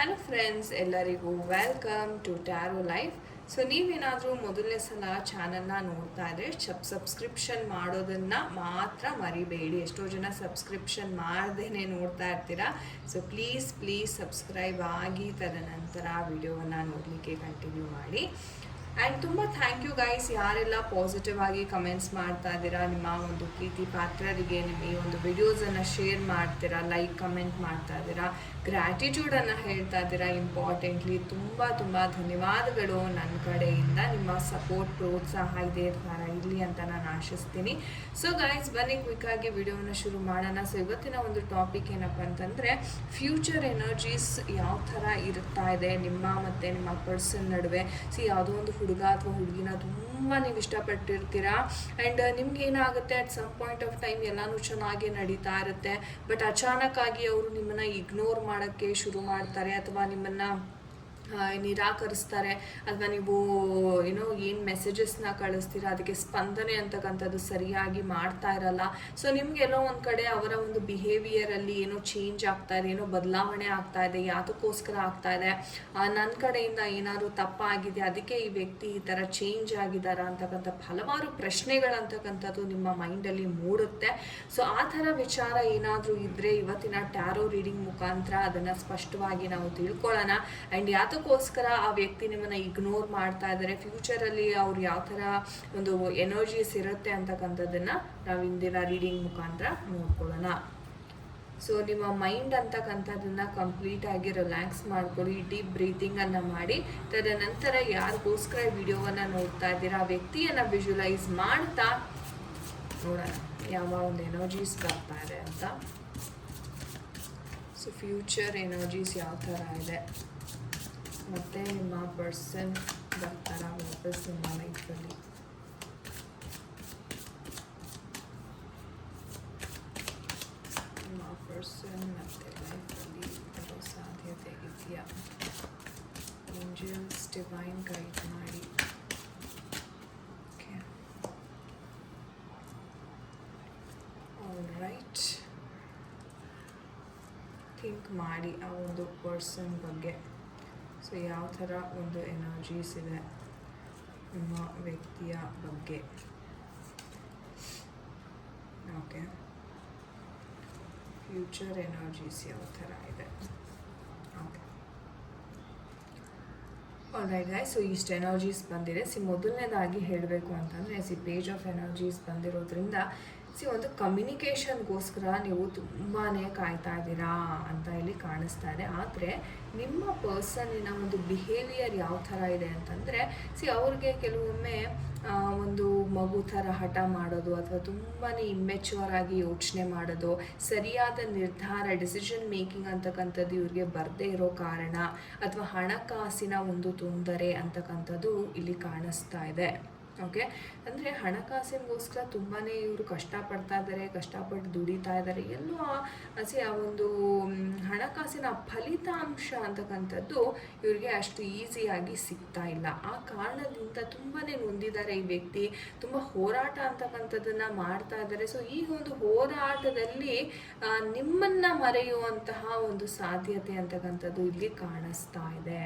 Hello friends ಎಲ್ಲರಿಗೂ welcome to tarot life so ನೀವೇನಾದರೂ ಮೊದಲನೇ ಸಲ ಚಾನಲ್ನ ನೋಡ್ತಾ ಇದ್ರೆ ಸಬ್ ಸಬ್ಸ್ಕ್ರಿಪ್ಷನ್ ಮಾಡೋದನ್ನು ಮಾತ್ರ ಮರಿಬೇಡಿ. ಎಷ್ಟೋ ಜನ ಸಬ್ಸ್ಕ್ರಿಪ್ಷನ್ ಮಾಡ್ದೇ ನೋಡ್ತಾ ಇರ್ತೀರಾ. ಸೊ ಪ್ಲೀಸ್ ಪ್ಲೀಸ್ ಸಬ್ಸ್ಕ್ರೈಬ್ ಆಗಿ ತದನಂತರ ವಿಡಿಯೋವನ್ನು ನೋಡಲಿಕ್ಕೆ ಕಂಟಿನ್ಯೂ ಮಾಡಿ. ಆ್ಯಂಡ್ ತುಂಬ ಥ್ಯಾಂಕ್ ಯು ಗೈಸ್ ಯಾರೆಲ್ಲ ಪಾಸಿಟಿವ್ ಆಗಿ ಕಮೆಂಟ್ಸ್ ಮಾಡ್ತಾ ಇದ್ದೀರಾ, ನಿಮ್ಮ ಒಂದು ಪ್ರೀತಿ ಪಾತ್ರರಿಗೆ, ನಿಮ್ಮ ಈ ಒಂದು ವಿಡಿಯೋಸನ್ನು ಶೇರ್ ಮಾಡ್ತೀರಾ ಲೈಕ್ ಕಮೆಂಟ್ ಮಾಡ್ತಾ ಇದ್ದೀರಾ ಗ್ರ್ಯಾಟಿಟ್ಯೂಡನ್ನು ಹೇಳ್ತಾ ಇದ್ದೀರಾ ಇಂಪಾರ್ಟೆಂಟ್ಲಿ ತುಂಬ ತುಂಬ ಧನ್ಯವಾದಗಳು ನನ್ನ ಕಡೆಯಿಂದ. ನಿಮ್ಮ ಸಪೋರ್ಟ್ ಪ್ರೋತ್ಸಾಹ ಇದೇ ಥರ ಇರಲಿ ಅಂತ ನಾನು ಆಶಿಸ್ತೀನಿ. ಸೊ ಗೈಸ್ ಬನ್ನಿ ಕ್ವಿಕ್ಕಾಗಿ ವಿಡಿಯೋನ ಶುರು ಮಾಡೋಣ. ಸೊ ಇವತ್ತಿನ ಒಂದು ಟಾಪಿಕ್ ಏನಪ್ಪ ಅಂತಂದರೆ ಫ್ಯೂಚರ್ ಎನರ್ಜೀಸ್ ಯಾವ ಥರ ಇರ್ತಾ ಇದೆ, ನಿಮ್ಮ ಮತ್ತು ನಿಮ್ಮ ಪರ್ಸನ್ ನಡುವೆ. ಸಿ ಯಾವುದೋ ಒಂದು ಹುಡುಗ ಅಥವಾ ಹುಡುಗಿನ ತುಂಬ ನೀವು ಇಷ್ಟಪಟ್ಟಿರ್ತೀರ? ಆ್ಯಂಡ್ ನಿಮ್ಗೆ ಏನಾಗುತ್ತೆ? At some point of time ಎಲ್ಲನೂ ಚೆನ್ನಾಗಿ ನಡೀತಾ ಇರುತ್ತೆ. ಬಟ್ ಅಚಾನಕ್ ಆಗಿ ಅವರು ನಿಮ್ಮನ್ನು ಇಗ್ನೋರ್ ಮಾಡೋಕ್ಕೆ ಶುರು ಮಾಡ್ತಾರೆ ಅಥವಾ ನಿಮ್ಮನ್ನು ನಿರಾಕರಿಸ್ತಾರೆ. ಅಥವಾ ನೀವು ಏನೋ ಏನು ಮೆಸೇಜಸ್ನ ಕಳಿಸ್ತೀರಾ? ಅದಕ್ಕೆ ಸ್ಪಂದನೆ ಅಂತಕ್ಕಂಥದ್ದು ಸರಿಯಾಗಿ ಮಾಡ್ತಾ ಇರಲ್ಲ. ಸೊ ನಿಮ್ಗೆ ಎಲ್ಲೋ ಒಂದು ಕಡೆ ಅವರ ಒಂದು ಬಿಹೇವಿಯರಲ್ಲಿ ಏನೋ ಚೇಂಜ್ ಆಗ್ತಾ ಇದೆ, ಏನೋ ಬದಲಾವಣೆ ಆಗ್ತಾ ಇದೆ, ಯಾತಕ್ಕೋಸ್ಕರ ಆಗ್ತಾ ಇದೆ. ನನ್ನ ಕಡೆಯಿಂದ ಏನಾದರೂ ತಪ್ಪಾಗಿದೆ, ಅದಕ್ಕೆ ಈ ವ್ಯಕ್ತಿ ಈ ಥರ ಚೇಂಜ್ ಆಗಿದ್ದಾರಾ ಅಂತಕ್ಕಂಥ ಹಲವಾರು ಪ್ರಶ್ನೆಗಳಂತಕ್ಕಂಥದ್ದು ನಿಮ್ಮ ಮೈಂಡಲ್ಲಿ ಮೂಡುತ್ತೆ. ಸೊ ಆ ಥರ ವಿಚಾರ ಏನಾದರೂ ಇದ್ದರೆ ಇವತ್ತಿನ ಟ್ಯಾರೋ ರೀಡಿಂಗ್ ಮುಖಾಂತರ ಅದನ್ನು ಸ್ಪಷ್ಟವಾಗಿ ನಾವು ತಿಳ್ಕೊಳ್ಳೋಣ. ಆ್ಯಂಡ್ ಯಾತಕ್ಕೋಸ್ಕರ ಆ ವ್ಯಕ್ತಿ ನಿಮ್ಮನ್ನು ಇಗ್ನೋರ್ ಮಾಡ್ತಾ ಇದ್ದಾರೆ ಫ್ಯೂಚರಲ್ಲಿ ಅವ್ರು ಯಾವ ಥರ ಒಂದು ಎನರ್ಜೀಸ್ ಇರುತ್ತೆ ಅಂತಕ್ಕಂಥದ್ದನ್ನು ನಾವು ಇಂದಿನ ರೀಡಿಂಗ್ ಮುಖಾಂತರ ನೋಡ್ಕೊಳ್ಳೋಣ. ಸೊ ನಿಮ್ಮ ಮೈಂಡ್ ಅಂತಕ್ಕಂಥದ್ದನ್ನು ಕಂಪ್ಲೀಟ್ ಆಗಿ ರಿಲ್ಯಾಕ್ಸ್ ಮಾಡ್ಕೊಳ್ಳಿ ಡೀಪ್ ಬ್ರೀತಿಂಗನ್ನು ಮಾಡಿ, ತದನಂತರ ಯಾರಿಗೋಸ್ಕರ ವಿಡಿಯೋವನ್ನು ನೋಡ್ತಾ ಇದ್ದೀರಾ, ಆ ವ್ಯಕ್ತಿಯನ್ನು ವಿಜುವಲೈಸ್ ಮಾಡ್ತಾ ನೋಡೋಣ, ಯಾವ ಒಂದು ಎನರ್ಜೀಸ್ ಬರ್ತಾ ಇದೆ ಅಂತ. ಸೊ ಫ್ಯೂಚರ್ ಎನರ್ಜೀಸ್ ಯಾವ ಥರ ಇದೆ? ಮತ್ತು ನಿಮ್ಮ ಪರ್ಸನ್ ಬರ್ತಾರ ವಾಪಸ್ ನಿಮ್ಮ ಲೈಫಲ್ಲಿ ನಿಮ್ಮ ಪರ್ಸನ್ ಮತ್ತು ಲೈಫಲ್ಲಿ ಬರೋ ಸಾಧ್ಯತೆ ಇದೆಯಾ? ಏಂಜಲ್ಸ್ ಡಿವೈನ್ ಗೈಡ್ ಮಾಡಿ. ರೈಟ್ ಥಿಂಕ್ ಮಾಡಿ ಆ ಒಂದು ಪರ್ಸನ್ ಬಗ್ಗೆ. ಸೊ ಯಾವ ಥರ ಒಂದು ಎನರ್ಜೀಸ್ ಇದೆ ನಿಮ್ಮ ವ್ಯಕ್ತಿಯ ಬಗ್ಗೆ ಓಕೆ ಫ್ಯೂಚರ್ ಎನರ್ಜೀಸ್ ಯಾವ ಥರ ಇದೆ ಓಕೆ ಆಲ್ರೈಟ್ ಗಾಯ್ ಸೊ ಇಷ್ಟು ಎನರ್ಜೀಸ್ ಬಂದಿದೆ ಸಿ ಮೊದಲನೇದಾಗಿ ಹೇಳಬೇಕು ಅಂತಂದರೆ ಸಿ ಪೇಜ್ ಆಫ್ ಎನರ್ಜೀಸ್ ಬಂದಿರೋದ್ರಿಂದ ಸಿ ಒಂದು ಕಮ್ಯುನಿಕೇಷನ್ಗೋಸ್ಕರ ನೀವು ತುಂಬಾ ಕಾಯ್ತಾ ಇದ್ದೀರಾ ಅಂತ ಇಲ್ಲಿ ಕಾಣಿಸ್ತಾ ಇದೆ. ಆದರೆ ನಿಮ್ಮ ಪರ್ಸನ್ನಿನ ಒಂದು ಬಿಹೇವಿಯರ್ ಯಾವ ಥರ ಇದೆ ಅಂತಂದರೆ ಸಿ ಅವ್ರಿಗೆ ಕೆಲವೊಮ್ಮೆ ಒಂದು ಮಗು ಥರ ಹಠ ಮಾಡೋದು ಅಥವಾ ತುಂಬಾ ಇಮ್ಮೆಚ್ಯೂರ್ ಆಗಿ ಯೋಚನೆ ಮಾಡೋದು, ಸರಿಯಾದ ನಿರ್ಧಾರ ಡಿಸಿಷನ್ ಮೇಕಿಂಗ್ ಅಂತಕ್ಕಂಥದ್ದು ಇವ್ರಿಗೆ ಬರದೇ ಇರೋ ಕಾರಣ ಅಥವಾ ಹಣಕಾಸಿನ ಒಂದು ತೊಂದರೆ ಅಂತಕ್ಕಂಥದ್ದು ಇಲ್ಲಿ ಕಾಣಿಸ್ತಾ ಇದೆ. ಓಕೆ ಅಂದರೆ ಹಣಕಾಸಿಗೋಸ್ಕರ ತುಂಬಾ ಇವರು ಕಷ್ಟಪಡ್ತಾ ಇದ್ದಾರೆ ಕಷ್ಟಪಟ್ಟು ದುಡಿತಾ ಇದ್ದಾರೆ ಎಲ್ಲೋ ಅಸಿ ಆ ಒಂದು ಹಣಕಾಸಿನ ಫಲಿತಾಂಶ ಅಂತಕ್ಕಂಥದ್ದು ಇವರಿಗೆ ಅಷ್ಟು ಈಸಿಯಾಗಿ ಸಿಗ್ತಾ ಇಲ್ಲ. ಆ ಕಾರಣದಿಂದ ತುಂಬಾ ನೊಂದಿದ್ದಾರೆ ಈ ವ್ಯಕ್ತಿ. ತುಂಬ ಹೋರಾಟ ಅಂತಕ್ಕಂಥದ್ದನ್ನು ಮಾಡ್ತಾ ಇದ್ದಾರೆ ಸೊ ಈ ಒಂದು ಹೋರಾಟದಲ್ಲಿ ನಿಮ್ಮನ್ನು ಮರೆಯುವಂತಹ ಒಂದು ಸಾಧ್ಯತೆ ಅಂತಕ್ಕಂಥದ್ದು ಇಲ್ಲಿ ಕಾಣಿಸ್ತಾ ಇದೆ.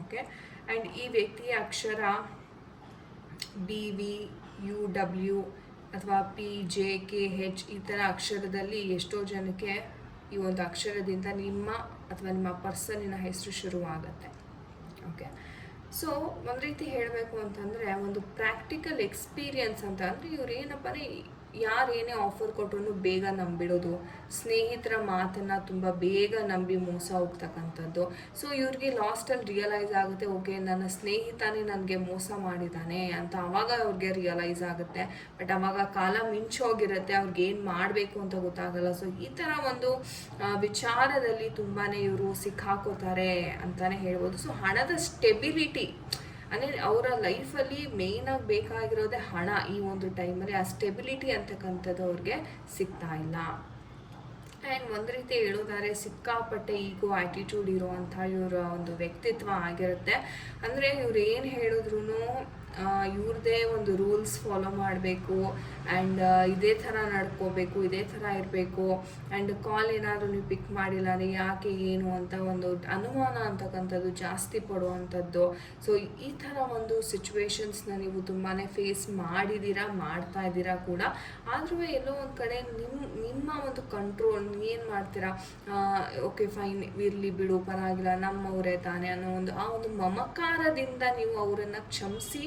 ಓಕೆ ಆ್ಯಂಡ್ ಈ ವ್ಯಕ್ತಿಯ ಅಕ್ಷರ ಬಿ ವಿ ಯು ಡಬ್ಲ್ಯೂ ಅಥವಾ ಪಿ ಜೆ ಕೆ ಹೆಚ್ ಈ ಥರ ಅಕ್ಷರದಲ್ಲಿ ಎಷ್ಟೋ ಜನಕ್ಕೆ ಈ ಒಂದು ಅಕ್ಷರದಿಂದ ನಿಮ್ಮ ಅಥವಾ ನಿಮ್ಮ ಪರ್ಸನಿನ ಹೆಸರು ಶುರುವಾಗತ್ತೆ. ಓಕೆ. ಸೊ, ಒಂದು ರೀತಿ ಹೇಳಬೇಕು ಅಂತಂದರೆ, ಒಂದು ಪ್ರಾಕ್ಟಿಕಲ್ ಎಕ್ಸ್ಪೀರಿಯನ್ಸ್ ಅಂತ ಅಂದರೆ ಇವ್ರು ಏನಪ್ಪ ಯಾರು ಏನೇ ಆಫರ್ ಕೊಟ್ಟರು ಬೇಗ ನಂಬಿಡೋದು. ಸ್ನೇಹಿತರ ಮಾತನ್ನು ತುಂಬ ಬೇಗ ನಂಬಿ ಮೋಸ ಹೋಗ್ತಕ್ಕಂಥದ್ದು. ಸೊ ಇವ್ರಿಗೆ ಲಾಸ್ಟಲ್ಲಿ ರಿಯಲೈಸ್ ಆಗುತ್ತೆ ಓಕೆ ನನ್ನ ಸ್ನೇಹಿತನೇ ನನಗೆ ಮೋಸ ಮಾಡಿದ್ದಾನೆ ಅಂತ ಅವಾಗ ಅವ್ರಿಗೆ ರಿಯಲೈಸ್ ಆಗುತ್ತೆ. ಬಟ್ ಆವಾಗ ಕಾಲ ಮಿಂಚೋಗಿರುತ್ತೆ ಅವ್ರಿಗೆ ಏನು ಮಾಡಬೇಕು ಅಂತ ಗೊತ್ತಾಗಲ್ಲ. ಸೊ ಈ ಥರ ಒಂದು ವಿಚಾರದಲ್ಲಿ ತುಂಬಾ ಇವರು ಸಿಕ್ಕಾಕೋತಾರೆ ಅಂತಲೇ ಹೇಳ್ಬೋದು. ಸೊ ಹಣದ ಸ್ಟೆಬಿಲಿಟಿ ಅಂದರೆ ಅವರ ಲೈಫಲ್ಲಿ ಮೇಯ್ನಾಗಿ ಬೇಕಾಗಿರೋದೇ ಹಣ ಈ ಒಂದು ಟೈಮಲ್ಲಿ ಆ ಸ್ಟೆಬಿಲಿಟಿ ಅಂತಕ್ಕಂಥದ್ದು ಅವ್ರಿಗೆ ಸಿಗ್ತಾ ಇಲ್ಲ. ಆ್ಯಂಡ್ ಒಂದು ರೀತಿ ಹೇಳೋದಾದ್ರೆ ಸಿಕ್ಕಾಪಟ್ಟೆ ಈಗೋ ಆ್ಯಟಿಟ್ಯೂಡ್ ಇರುವಂಥ ಇವರ ಒಂದು ವ್ಯಕ್ತಿತ್ವ ಆಗಿರುತ್ತೆ. ಅಂದರೆ ಇವ್ರು ಏನು ಹೇಳಿದ್ರು ಇವ್ರದ್ದೇ ಒಂದು ರೂಲ್ಸ್ ಫಾಲೋ ಮಾಡಬೇಕು ಆ್ಯಂಡ್ ಇದೇ ಥರ ನಡ್ಕೋಬೇಕು, ಇದೇ ಥರ ಇರಬೇಕು ಆ್ಯಂಡ್ ಕಾಲ್ ಏನಾದರೂ ನೀವು ಪಿಕ್ ಮಾಡಿಲ್ಲ ಅಂದರೆ ಯಾಕೆ, ಏನು ಅಂತ ಒಂದು ಅನುಮಾನ ಅಂತಕ್ಕಂಥದ್ದು ಜಾಸ್ತಿ ಪಡುವಂಥದ್ದು. ಸೊ ಈ ಥರ ಒಂದು ಸಿಚುವೇಶನ್ಸ್ನ ನೀವು ತುಂಬಾ ಫೇಸ್ ಮಾಡಿದ್ದೀರಾ ಮಾಡ್ತಾ ಇದ್ದೀರಾ ಕೂಡ. ಆದ್ರೂ ಎಲ್ಲೋ ಒಂದು ಕಡೆ ನಿಮ್ಮ ನಿಮ್ಮ ಒಂದು ಕಂಟ್ರೋಲ್ ಏನು ಮಾಡ್ತೀರಾ? ಓಕೆ ಫೈನ್ ಇರಲಿ ಬಿಡು, ಪರವಾಗಿಲ್ಲ, ನಮ್ಮವರೇ ತಾನೇ ಅನ್ನೋ ಒಂದು, ಆ ಒಂದು ಮಮಕಾರದಿಂದ ನೀವು ಅವರನ್ನು ಕ್ಷಮಿಸಿ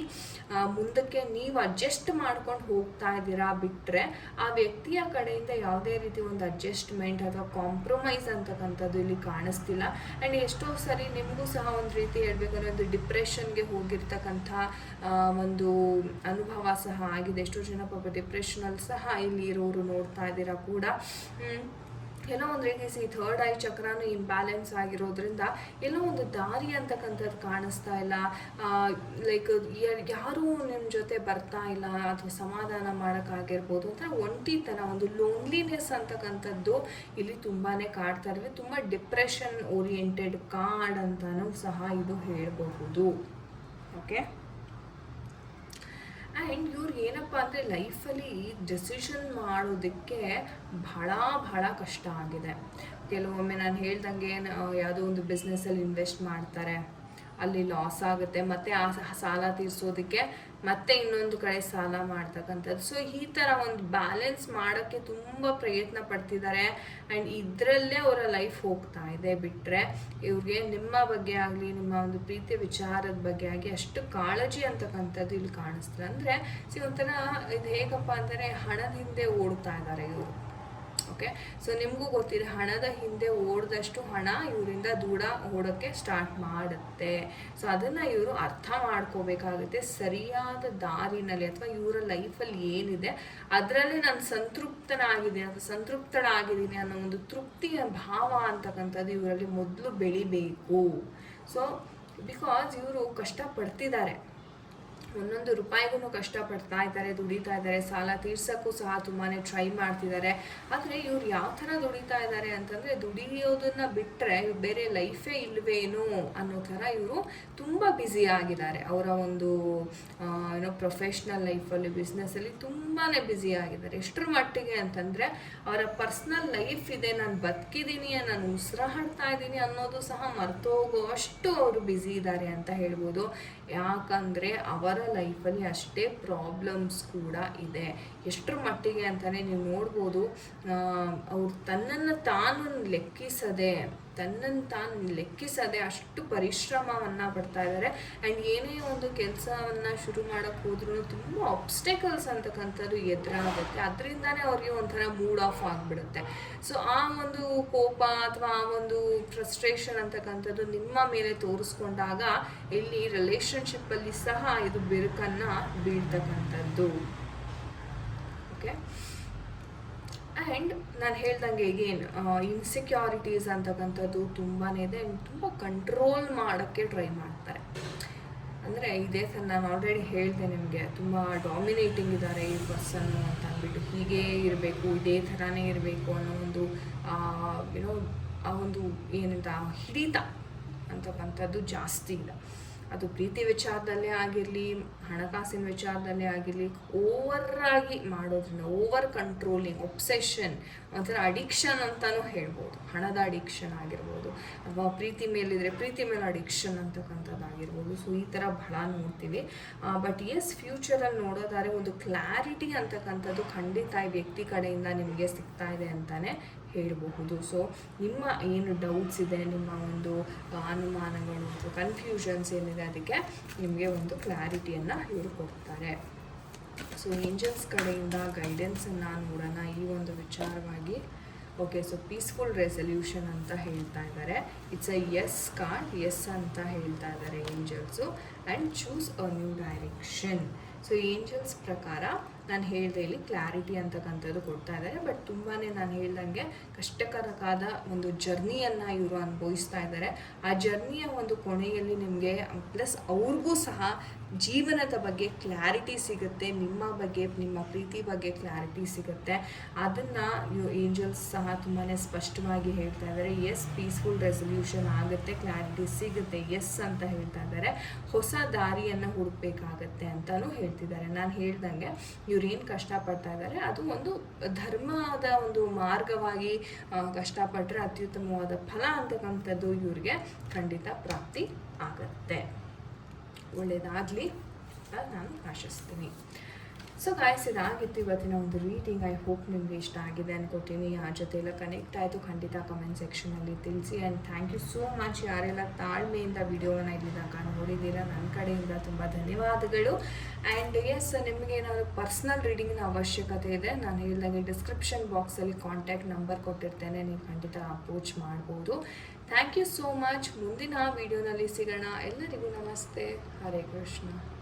ಮುಂದಕ್ಕೆ ನೀವು ಅಡ್ಜಸ್ಟ್ ಮಾಡ್ಕೊಂಡು ಹೋಗ್ತಾ ಇದ್ದೀರಾ ಬಿಟ್ಟರೆ ಆ ವ್ಯಕ್ತಿಯ ಕಡೆಯಿಂದ ಯಾವುದೇ ರೀತಿ ಒಂದು ಅಡ್ಜಸ್ಟ್ಮೆಂಟ್ ಅಥವಾ ಕಾಂಪ್ರಮೈಸ್ ಅಂತಕ್ಕಂಥದ್ದು ಇಲ್ಲಿ ಕಾಣಿಸ್ತಿಲ್ಲ. ಆ್ಯಂಡ್ ಎಷ್ಟೋ ಸರಿ ನಿಮಗೂ ಸಹ ಒಂದು ರೀತಿ ಹೇಳ್ಬೇಕಂದ್ರೆ ಒಂದು ಡಿಪ್ರೆಷನ್ಗೆ ಹೋಗಿರ್ತಕ್ಕಂಥ ಒಂದು ಅನುಭವ ಸಹ ಆಗಿದೆ. ಎಷ್ಟೋ ಜನ ಪಾಪ ಡಿಪ್ರೆಷನಲ್ಲಿ ಸಹ ಇಲ್ಲಿ ಇರೋರು ನೋಡ್ತಾ ಇದ್ದೀರಾ ಕೂಡ. ಎಲ್ಲೋ ಒಂದು ರೀತಿ ಈ ಥರ್ಡ್ ಐ ಚಕ್ರನೂ ಇಂಬ್ಯಾಲೆನ್ಸ್ ಆಗಿರೋದ್ರಿಂದ ಏನೋ ಒಂದು ದಾರಿ ಅಂತಕ್ಕಂಥದ್ದು ಕಾಣಿಸ್ತಾ ಇಲ್ಲ. ಲೈಕ್ ಯಾರೂ ನಿಮ್ಮ ಜೊತೆ ಬರ್ತಾ ಇಲ್ಲ, ಅಥವಾ ಸಮಾಧಾನ ಮಾಡೋಕ್ಕಾಗಿರ್ಬೋದು ಒಂಥರ ಒಂಟಿತನ, ಒಂದು ಲೋನ್ಲಿನೆಸ್ ಅಂತಕ್ಕಂಥದ್ದು ಇಲ್ಲಿ ತುಂಬಾ ಕಾಡ್ತಾ ಇರ್ತವೆ ತುಂಬ ಡಿಪ್ರೆಷನ್ ಓರಿಯೆಂಟೆಡ್ ಕಾರ್ಡ್ ಅಂತಲೂ ಸಹ ಇದು ಹೇಳಬಹುದು. ಓಕೆ ಆ್ಯಂಡ್ ಇವ್ರು ಏನಪ್ಪ ಅಂದರೆ ಲೈಫಲ್ಲಿ ಡೆಸಿಷನ್ ಮಾಡೋದಕ್ಕೆ ಭಾಳ ಬಹಳ ಕಷ್ಟ ಆಗಿದೆ. ಕೆಲವೊಮ್ಮೆ ನಾನು ಹೇಳ್ದಂಗೆ ಯಾವುದೋ ಒಂದು ಬಿಸ್ನೆಸ್ಸಲ್ಲಿ ಇನ್ವೆಸ್ಟ್ ಮಾಡ್ತಾರೆ. ಅಲ್ಲಿ ಲಾಸ್ ಆಗುತ್ತೆ, ಮತ್ತೆ ಆ ಸಾಲ ತೀರಿಸೋದಕ್ಕೆ ಮತ್ತೆ ಇನ್ನೊಂದು ಕಡೆ ಸಾಲ ಮಾಡ್ತಕ್ಕಂಥದ್ದು. ಸೊ ಈ ಥರ ಒಂದು ಬ್ಯಾಲೆನ್ಸ್ ಮಾಡೋಕ್ಕೆ ತುಂಬ ಪ್ರಯತ್ನ ಪಡ್ತಿದ್ದಾರೆ ಆ್ಯಂಡ್ ಇದರಲ್ಲೇ ಅವರ ಲೈಫ್ ಹೋಗ್ತಾ ಇದೆ ಬಿಟ್ಟರೆ ಇವ್ರಿಗೆ ನಿಮ್ಮ ಬಗ್ಗೆ ಆಗಲಿ, ನಿಮ್ಮ ಒಂದು ಪ್ರೀತಿ ವಿಚಾರದ ಬಗ್ಗೆ ಆಗಿ ಅಷ್ಟು ಕಾಳಜಿ ಅಂತಕ್ಕಂಥದ್ದು ಇಲ್ಲಿ ಕಾಣಿಸ್ತದೆ. ಅಂದರೆ, ಸಿ ಒಂಥರ ಇದು ಹೇಗಪ್ಪ ಅಂದರೆ ಹಣದ ಹಿಂದೆ ಓಡ್ತಾ ಇದ್ದಾರೆ ಇವರು. ಓಕೆ? ಸೊ ನಿಮಗೂ ಗೊತ್ತಿದೆ, ಹಣದ ಹಿಂದೆ ಓಡಿದಷ್ಟು ಹಣ ಇವರಿಂದ ದೂರ ಓಡೋಕ್ಕೆ ಸ್ಟಾರ್ಟ್ ಮಾಡುತ್ತೆ. ಸೊ ಅದನ್ನು ಇವರು ಅರ್ಥ ಮಾಡ್ಕೋಬೇಕಾಗುತ್ತೆ. ಸರಿಯಾದ ದಾರಿನಲ್ಲಿ ಅಥವಾ ಇವರ ಲೈಫಲ್ಲಿ ಏನಿದೆ, ಅದರಲ್ಲಿ ನಾನು ಸಂತೃಪ್ತನಾಗಿದ್ದೀನಿ ಅಥವಾ ಸಂತೃಪ್ತಳಾಗಿದ್ದೀನಿ ಅನ್ನೋ ಒಂದು ತೃಪ್ತಿಯ ಭಾವ ಅಂತಕ್ಕಂಥದ್ದು ಇವರಲ್ಲಿ ಮೊದಲು ಬೆಳಿಬೇಕು. ಸೊ ಬಿಕಾಸ್ ಇವರು ಕಷ್ಟಪಡ್ತಿದ್ದಾರೆ. ಒಂದೊಂದು ರೂಪಾಯಿಗೂ ಕಷ್ಟಪಡ್ತಾ ಇದ್ದಾರೆ, ದುಡಿತಾ ಇದ್ದಾರೆ, ಸಾಲ ತೀರ್ಸೋಕ್ಕೂ ಸಹ ತುಂಬಾ ಟ್ರೈ ಮಾಡ್ತಿದ್ದಾರೆ. ಆದರೆ ಇವ್ರು ಯಾವ ಥರ ದುಡಿತಾ ಇದ್ದಾರೆ ಅಂತಂದರೆ ದುಡಿಯೋದನ್ನು ಬಿಟ್ಟರೆ ಬೇರೆ ಲೈಫೇ ಇಲ್ವೇನೋ ಅನ್ನೋ ಥರ ಇವರು ತುಂಬ ಬ್ಯುಸಿ ಆಗಿದ್ದಾರೆ. ಅವರ ಒಂದು ಏನೋ ಪ್ರೊಫೆಷ್ನಲ್ ಲೈಫಲ್ಲಿ ಬಿಸ್ನೆಸ್ಸಲ್ಲಿ ತುಂಬಾ ಬ್ಯುಸಿ ಆಗಿದ್ದಾರೆ. ಎಷ್ಟರ ಮಟ್ಟಿಗೆ ಅಂತಂದರೆ ಅವರ ಪರ್ಸ್ನಲ್ ಲೈಫ್ ಇದೆ ನಾನು ಬದುಕಿದ್ದೀನಿ ನಾನು ಉಸಿರಾಡ್ತಾ ಇದ್ದೀನಿ ಅನ್ನೋದು ಸಹ ಮರ್ತೋಗುವಷ್ಟು ಅವರು ಬ್ಯುಸಿ ಇದ್ದಾರೆ ಅಂತ ಹೇಳ್ಬೋದು. ಯಾಕಂದರೆ ಅವರ ಲೈಫಲ್ಲಿ ಅಷ್ಟೇ ಪ್ರಾಬ್ಲಮ್ಸ್ ಕೂಡ ಇದೆ. ಎಷ್ಟರ ಮಟ್ಟಿಗೆ ಅಂತಲೇ ನೀವು ನೋಡ್ಬೋದು ಅವ್ರು ತನ್ನನ್ನು ತಾನು ಲೆಕ್ಕಿಸದೆ ತನ್ನನ್ನು ತಾನು ಲೆಕ್ಕಿಸದೆ ಅಷ್ಟು ಪರಿಶ್ರಮವನ್ನು ಪಡ್ತಾ ಇದ್ದಾರೆ ಆ್ಯಂಡ್ ಏನೇ ಒಂದು ಕೆಲಸವನ್ನು ಶುರು ಮಾಡೋಕ್ಕೆ ಹೋದ್ರೂ ತುಂಬ ಆಬ್ಸ್ಟೆಕಲ್ಸ್ ಅಂತಕ್ಕಂಥದ್ದು ಎದುರಾಗುತ್ತೆ. ಅದರಿಂದನೇ ಅವ್ರಿಗೆ ಒಂಥರ ಮೂಡ್ ಆಫ್ ಆಗಿಬಿಡುತ್ತೆ. ಸೊ ಆ ಒಂದು ಕೋಪ ಅಥವಾ ಆ ಒಂದು ಫ್ರಸ್ಟ್ರೇಷನ್ ಅಂತಕ್ಕಂಥದ್ದು ನಿಮ್ಮ ಮೇಲೆ ತೋರಿಸ್ಕೊಂಡಾಗ ಇಲ್ಲಿ ರಿಲೇಷನ್ಶಿಪ್ಪಲ್ಲಿ ಸಹ ಇದು ಬಿರುಕನ್ನು ಬೀಳ್ತಕ್ಕಂಥದ್ದು ಓಕೆ ಆ್ಯಂಡ್ ನಾನು ಹೇಳ್ದಂಗೆ ಈಗೇನು ಇನ್ಸೆಕ್ಯೂರಿಟೀಸ್ ಅಂತಕ್ಕಂಥದ್ದು ತುಂಬಾ ಇದೆ ಆ್ಯಂಡ್ ತುಂಬ ಕಂಟ್ರೋಲ್ ಮಾಡೋಕ್ಕೆ ಟ್ರೈ ಮಾಡ್ತಾರೆ. ಅಂದರೆ ಇದೇ ಸರ್ ನಾನು ಆಲ್ರೆಡಿ ಹೇಳಿದೆ ನಿಮಗೆ, ತುಂಬ ಡಾಮಿನೇಟಿಂಗ್ ಇದ್ದಾರೆ ಈ ಪರ್ಸನ್ನು ಅಂತ ಅಂದ್ಬಿಟ್ಟು. ಹೀಗೇ ಇರಬೇಕು, ಇದೇ ಥರನೇ ಇರಬೇಕು ಅನ್ನೋ ಒಂದು ಏನೋ ಆ ಒಂದು ಏನಂತ ಹಿಡಿತ ಅಂತಕ್ಕಂಥದ್ದು ಜಾಸ್ತಿ ಇಲ್ಲ. ಅದು ಪ್ರೀತಿ ವಿಚಾರದಲ್ಲೇ ಆಗಿರಲಿ ಹಣಕಾಸಿನ ವಿಚಾರದಲ್ಲಿ ಆಗಿರಲಿ ಓವರ್ ಆಗಿ ಮಾಡೋದ್ರಿಂದ ಓವರ್ ಕಂಟ್ರೋಲಿಂಗ್ ಒಬ್ಸೆಷನ್ ಒಂಥರ ಅಡಿಕ್ಷನ್ ಅಂತಲೂ ಹೇಳ್ಬೋದು. ಹಣದ ಅಡಿಕ್ಷನ್ ಆಗಿರ್ಬೋದು, ಅಥವಾ ಪ್ರೀತಿ ಮೇಲಿದ್ರೆ ಪ್ರೀತಿ ಮೇಲೆ ಅಡಿಕ್ಷನ್ ಅಂತಕ್ಕಂಥದ್ದು ಆಗಿರ್ಬೋದು ಸೊ ಈ ಥರ ಬಹಳ ನೋಡ್ತೀವಿ. ಬಟ್ ಎಸ್ ಫ್ಯೂಚರಲ್ಲಿ ನೋಡೋದಾದ್ರೆ ಒಂದು ಕ್ಲಾರಿಟಿ ಅಂತಕ್ಕಂಥದ್ದು ಖಂಡಿತ ಈ ವ್ಯಕ್ತಿ ಕಡೆಯಿಂದ ನಿಮಗೆ ಸಿಗ್ತಾ ಇದೆ ಅಂತಲೇ ಹೇಳಬಹುದು. ಸೊ ನಿಮ್ಮ ಏನು ಡೌಟ್ಸ್ ಇದೆ, ನಿಮ್ಮ ಒಂದು ಅನುಮಾನಗಳು ಕನ್ಫ್ಯೂಷನ್ಸ್ ಏನಿದೆ, ಅದಕ್ಕೆ ನಿಮಗೆ ಒಂದು ಕ್ಲಾರಿಟಿಯನ್ನು ಹೋಗ್ತಾರೆ ಸೊ ಏಂಜಲ್ಸ್ ಕಡೆಯಿಂದ ಗೈಡೆನ್ಸನ್ನು ನೋಡೋಣ ಈ ಒಂದು ವಿಚಾರವಾಗಿ. ಓಕೆ ಸೊ ಪೀಸ್ಫುಲ್ ರೆಸಲ್ಯೂಷನ್ ಅಂತ ಹೇಳ್ತಾ ಇದ್ದಾರೆ it's a yes card yes ಅಂತ ಹೇಳ್ತಾ ಇದ್ದಾರೆ angels and choose a new direction so angels ಪ್ರಕಾರ ನಾನು ಹೇಳಿದೆ ಇಲ್ಲಿ ಕ್ಲಾರಿಟಿ ಅಂತಕ್ಕಂಥದ್ದು ಕೊಡ್ತಾ ಇದ್ದಾರೆ ಬಟ್ ತುಂಬಾ ನಾನು ಹೇಳ್ದಂಗೆ ಕಷ್ಟಕರವಾದ ಒಂದು ಜರ್ನಿಯನ್ನು ಇವರು ಅನುಭವಿಸ್ತಾ ಇದ್ದಾರೆ ಆ ಜರ್ನಿಯ ಒಂದು ಕೊನೆಯಲ್ಲಿ ನಿಮಗೆ ಪ್ಲಸ್ ಅವ್ರಿಗೂ ಸಹ ಜೀವನದ ಬಗ್ಗೆ ಕ್ಲಾರಿಟಿ ಸಿಗುತ್ತೆ, ನಿಮ್ಮ ಬಗ್ಗೆ, ನಿಮ್ಮ ಪ್ರೀತಿ ಬಗ್ಗೆ ಕ್ಲಾರಿಟಿ ಸಿಗುತ್ತೆ. ಅದನ್ನು ಏಂಜಲ್ಸ್ ಸಹ ತುಂಬಾ ಸ್ಪಷ್ಟವಾಗಿ ಹೇಳ್ತಾ ಇದ್ದಾರೆ. ಎಸ್ ಪೀಸ್ಫುಲ್ ರೆಸೊಲ್ಯೂಷನ್ ಆಗುತ್ತೆ, ಕ್ಲಾರಿಟಿ ಸಿಗುತ್ತೆ. ಎಸ್ ಅಂತ ಹೇಳ್ತಾ ಇದ್ದಾರೆ. ಹೊಸ ದಾರಿಯನ್ನು ಹುಡುಕ್ಬೇಕಾಗತ್ತೆ ಅಂತಲೂ ಹೇಳ್ತಿದ್ದಾರೆ. ನಾನು ಹೇಳ್ದಂಗೆ ಇವ್ರೇನು ಕಷ್ಟಪಡ್ತಾ ಇದ್ದಾರೆ, ಅದು ಒಂದು ಧರ್ಮದ ಒಂದು ಮಾರ್ಗವಾಗಿ ಕಷ್ಟಪಟ್ಟರೆ ಅತ್ಯುತ್ತಮವಾದ ಫಲ ಅಂತಕ್ಕಂಥದ್ದು ಇವ್ರಿಗೆ ಖಂಡಿತ ಪ್ರಾಪ್ತಿ ಆಗತ್ತೆ. ಒಳ್ಳೆಯದಾಗಲಿ ನಾನು ಆಶಿಸ್ತೀನಿ. ಸೊ ಗಾಯ್ಸ್ ಇದಾಗಿತ್ತು ಇವತ್ತಿನ ಒಂದು ರೀಡಿಂಗ್ ಐ ಹೋಪ್ ನಿಮಗೆ ಇಷ್ಟ ಆಗಿದೆ ಅನ್ಕೋತೀನಿ. ಯಾರ ಜೊತೆ ಎಲ್ಲ ಕನೆಕ್ಟ್ ಆಯಿತು. ಖಂಡಿತ ಕಮೆಂಟ್ ಸೆಕ್ಷನಲ್ಲಿ ತಿಳಿಸಿ. And thank you so much ಯಾರೆಲ್ಲ ತಾಳ್ಮೆಯಿಂದ ವಿಡಿಯೋನ ಇಲ್ಲಿ ತನಕ ನೋಡಿದ್ದೀರಾ ನನ್ನ ಕಡೆಯಿಂದ ತುಂಬ ಧನ್ಯವಾದಗಳು. ಆ್ಯಂಡ್ ಎಸ್ ನಿಮಗೆ ಏನಾದರೂ ಪರ್ಸ್ನಲ್ ರೀಡಿಂಗ್ನ ಅವಶ್ಯಕತೆ ಇದೆ, ನಾನು ಹೇಳಿದಂಗೆ ಡಿಸ್ಕ್ರಿಪ್ಷನ್ ಬಾಕ್ಸಲ್ಲಿ ಕಾಂಟ್ಯಾಕ್ಟ್ ನಂಬರ್ ಕೊಟ್ಟಿರ್ತೇನೆ. ನೀವು ಖಂಡಿತ ಅಪ್ರೋಚ್ ಮಾಡ್ಬೋದು. ಥ್ಯಾಂಕ್ ಯು ಸೋ ಮಚ್ ಮುಂದಿನ ವಿಡಿಯೋನಲ್ಲಿ ಸಿಗೋಣ. ಎಲ್ಲರಿಗೂ ನಮಸ್ತೆ. ಹರೇ ಕೃಷ್ಣ.